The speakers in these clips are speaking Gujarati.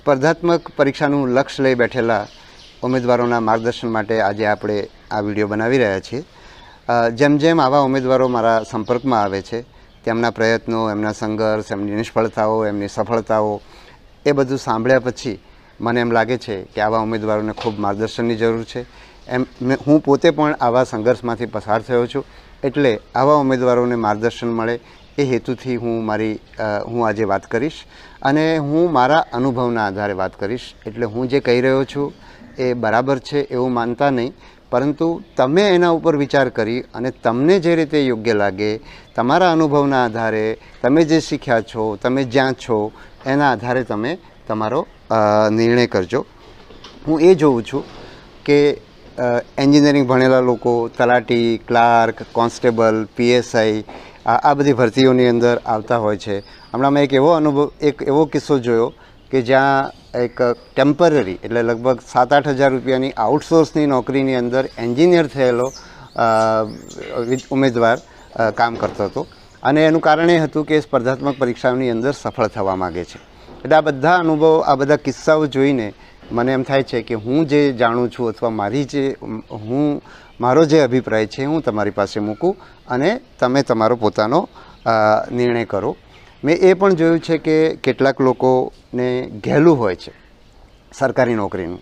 સ્પર્ધાત્મક પરીક્ષાનું લક્ષ્ય લઈ બેઠેલા ઉમેદવારોના માર્ગદર્શન માટે આજે આપણે આ વીડિયો બનાવી રહ્યા છીએ. જેમ જેમ આવા ઉમેદવારો મારા સંપર્કમાં આવે છે, તેમના પ્રયત્નો, એમના સંઘર્ષ, એમની નિષ્ફળતાઓ, એમની સફળતાઓ, એ બધું સાંભળ્યા પછી મને એમ લાગે છે કે આવા ઉમેદવારોને ખૂબ માર્ગદર્શનની જરૂર છે. એમ હું પોતે પણ આવા સંઘર્ષમાંથી પસાર થયો છું, એટલે આવા ઉમેદવારોને માર્ગદર્શન મળે એ હેતુથી હું મારી હું આજે વાત કરીશ અને હું મારા અનુભવના આધારે વાત કરીશ. એટલે હું જે કહી રહ્યો છું એ બરાબર છે એવું માનતા નહીં. પરંતુ તમે એના ઉપર વિચાર કરી અને તમને જે રીતે યોગ્ય લાગે, તમારા અનુભવના આધારે તમે જે શીખ્યા છો, તમે જ્યાં છો, એના આધારે તમે તમારો નિર્ણય કરજો. હું એ જોઉં છું કે એન્જિનિયરિંગ ભણેલા લોકો, તલાટી, ક્લાર્ક, કોન્સ્ટેબલ, પીએસઆઈ આ બધી ભરતીઓની અંદર આવતા હોય છે. હમણાં મેં એક એવો અનુભવ, એક એવો કિસ્સો જોયો કે જ્યાં એક ટેમ્પરરી એટલે લગભગ સાત આઠ હજાર રૂપિયાની આઉટસોર્સની નોકરીની અંદર એન્જિનિયર થયેલો ઉમેદવાર કામ કરતો હતો. અને એનું કારણ એ હતું કે સ્પર્ધાત્મક પરીક્ષાઓની અંદર સફળ થવા માગે છે. એટલે આ બધા અનુભવ, આ બધા કિસ્સાઓ જોઈને મને એમ થાય છે કે હું જે જાણું છું અથવા મારી જે, હું, મારો જે અભિપ્રાય છે હું તમારી પાસે મૂકું અને તમે તમારો પોતાનો નિર્ણય કરો. મેં એ પણ જોયું છે કે કેટલાક લોકોને ઘેલું હોય છે સરકારી નોકરીનું.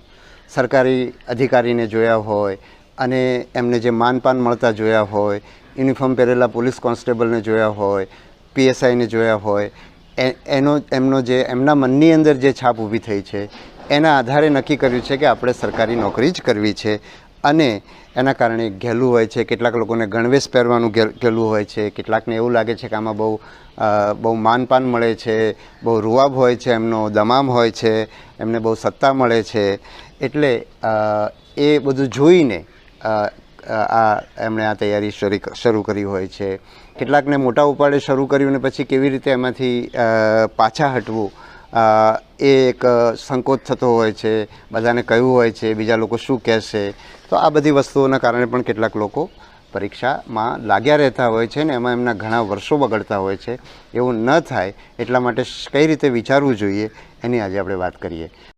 સરકારી અધિકારીને જોયા હોય અને એમને જે માનપાન મળતા જોયા હોય, યુનિફોર્મ પહેરેલા પોલીસ કોન્સ્ટેબલને જોયા હોય, પીએસઆઈને જોયા હોય એનો, એમનો જે, એમના મનની અંદર જે છાપ ઊભી થઈ છે એના આધારે નક્કી કર્યું છે કે આપણે સરકારી નોકરી જ કરવી છે. અને એના કારણે ઘેલું હોય છે, કેટલાક લોકોને ગણવેશ પહેરવાનું ઘેલું હોય છે, કેટલાકને એવું લાગે છે કે આમાં બહુ બહુ માનપાન મળે છે, બહુ રૂઆબ હોય છે, એમનો દમામ હોય છે, એમને બહુ સત્તા મળે છે. એટલે એ બધું જોઈને આ એમણે આ તૈયારી શરી કરી હોય છે. કેટલાકને મોટા ઉપાડે શરૂ કર્યું ને પછી કેવી રીતે એમાંથી પાછા હટવું? એ એક સંકોચ થતો હોય છે, બધાને કયું હોય છે, બીજા લોકો શું કહેશે? તો આ બધી વસ્તુઓના કારણે પણ કેટલાક લોકો પરીક્ષામાં લાગ્યા રહેતા હોય છે ને એમાં એમના ઘણા વર્ષો બગડતા હોય છે. એવું ન થાય એટલા માટે કઈ રીતે વિચારવું જોઈએ એની આજે આપણે વાત કરીએ.